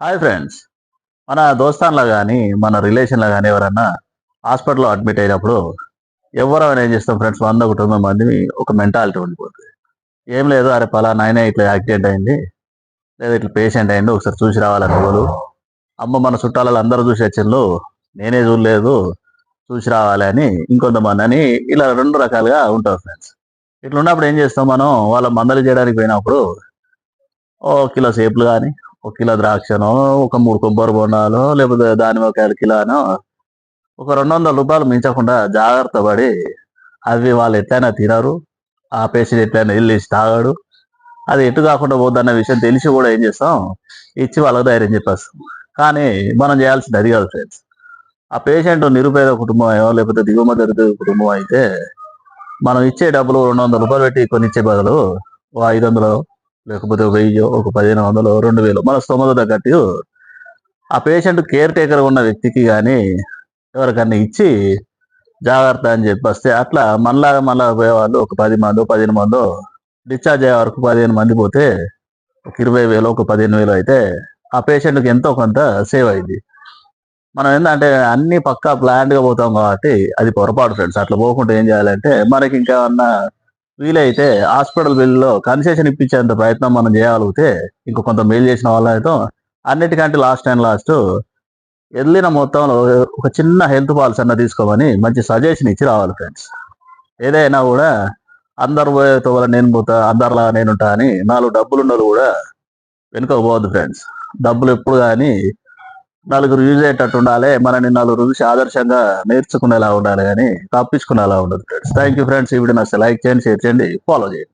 Hi friends మన దోస్తాన్లో కానీ మన రిలేషన్లో కానీ ఎవరన్నా హాస్పిటల్లో అడ్మిట్ అయినప్పుడు ఎవరైనా ఏం చేస్తాం ఫ్రెండ్స్ వంద కుటుంబం మంది ఒక మెంటాలిటీ ఉండిపోతుంది ఏం లేదు అరే పలానా ఆయన ఇట్లా యాక్సిడెంట్ అయింది లేదా ఇట్లా పేషెంట్ అయింది ఒకసారి చూసి రావాలని ఎవరు? అమ్మ మన చుట్టాలలో అందరూ చూసి వచ్చిండ్రు నేనే చూడలేదు చూసి రావాలి అని ఇంకొంతమంది అని ఇలా రెండు రకాలుగా ఉంటారు ఫ్రెండ్స్ ఇట్లా ఉన్నప్పుడు ఏం చేస్తాం మనం? వాళ్ళ మందలు చేయడానికి పోయినప్పుడు ఓ కిలో సేపులు కానీ ఒక కిలో ద్రాక్షనో ఒక మూడు కొబ్బరి బొండాలో లేకపోతే దానిమ్మకాయలు కిలోనో ఒక రెండు వందల రూపాయలు మించకుండా జాగ్రత్త పడి అవి వాళ్ళు ఎట్లయినా తినరు. ఆ పేషెంట్ ఎట్లయినా వెళ్ళి తాగాడు. అది ఎటు కాకుండా పోద్దన్న విషయం తెలిసి కూడా ఏం చేస్తాం? ఇచ్చి వాళ్ళకి ధైర్యం చెప్పేస్తాం. కానీ మనం చేయాల్సింది అది కాదు ఫ్రెండ్స్. ఆ పేషెంట్ నిరుపేద కుటుంబమో లేకపోతే దిగుమతి కుటుంబం అయితే మనం ఇచ్చే డబ్బులు రెండు వందల రూపాయలు పెట్టి కొన్ని ఇచ్చే బదులు ఓ ఐదు వందలు లేకపోతే ఒక వెయ్యి ఒక పదిహేను వందలు రెండు వేలు మన స్తోమత తగ్గట్టు ఆ పేషెంట్ కేర్ టేకర్ ఉన్న వ్యక్తికి కానీ ఎవరికన్నా ఇచ్చి జాగ్రత్త అని చెప్పి వస్తే అట్లా మనలాగా మళ్ళా పోయేవాళ్ళు ఒక పది మందో పదిహేను మందో డిశ్చార్జ్ అయ్యే వరకు పదిహేను మంది పోతే ఒక ఇరవై వేలు ఒక పదిహేను వేలు అయితే ఆ పేషెంట్కి ఎంతో కొంత సేవ్ అయింది. మనం ఏంటంటే అన్ని పక్కా planned గా పోతాం కాబట్టి అది పొరపాటు ఫ్రెండ్స్ అట్లా పోకుండా ఏం చేయాలంటే మనకి ఇంకా ఏమన్నా వీలైతే హాస్పిటల్ బిల్లులో కన్సెషన్ ఇప్పించేంత ప్రయత్నం మనం చేయగలిగితే ఇంకో కొంత మేలు చేసిన వాళ్ళైతే అన్నిటికంటే లాస్ట్ అండ్ లాస్ట్ వెళ్ళిన మొత్తంలో ఒక చిన్న హెల్త్ పాలసీ అన్న తీసుకోమని మంచి సజెషన్ ఇచ్చి రావాలి ఫ్రెండ్స్ ఏదైనా కూడా అందరు పోయే వల్ల నేను పోతా అందరిలా నేను ఉంటా అని నాలుగు డబ్బులు ఉన్నోళ్ళు కూడా వెనుక పోవద్దు ఫ్రెండ్స్ డబ్బులు ఎప్పుడు కానీ నలుగురు యూజ్ అయ్యేటట్టు ఉండాలి. మనని నలుగురు చూసి ఆదర్శంగా నేర్చుకునేలా ఉండాలి కానీ తప్పించుకునేలా ఉండదు ఫ్రెండ్స్ థ్యాంక్ యూ ఫ్రెండ్స్ ఈ వీడియో నచ్చితే లైక్ చేయండి షేర్ చేయండి ఫాలో చేయండి.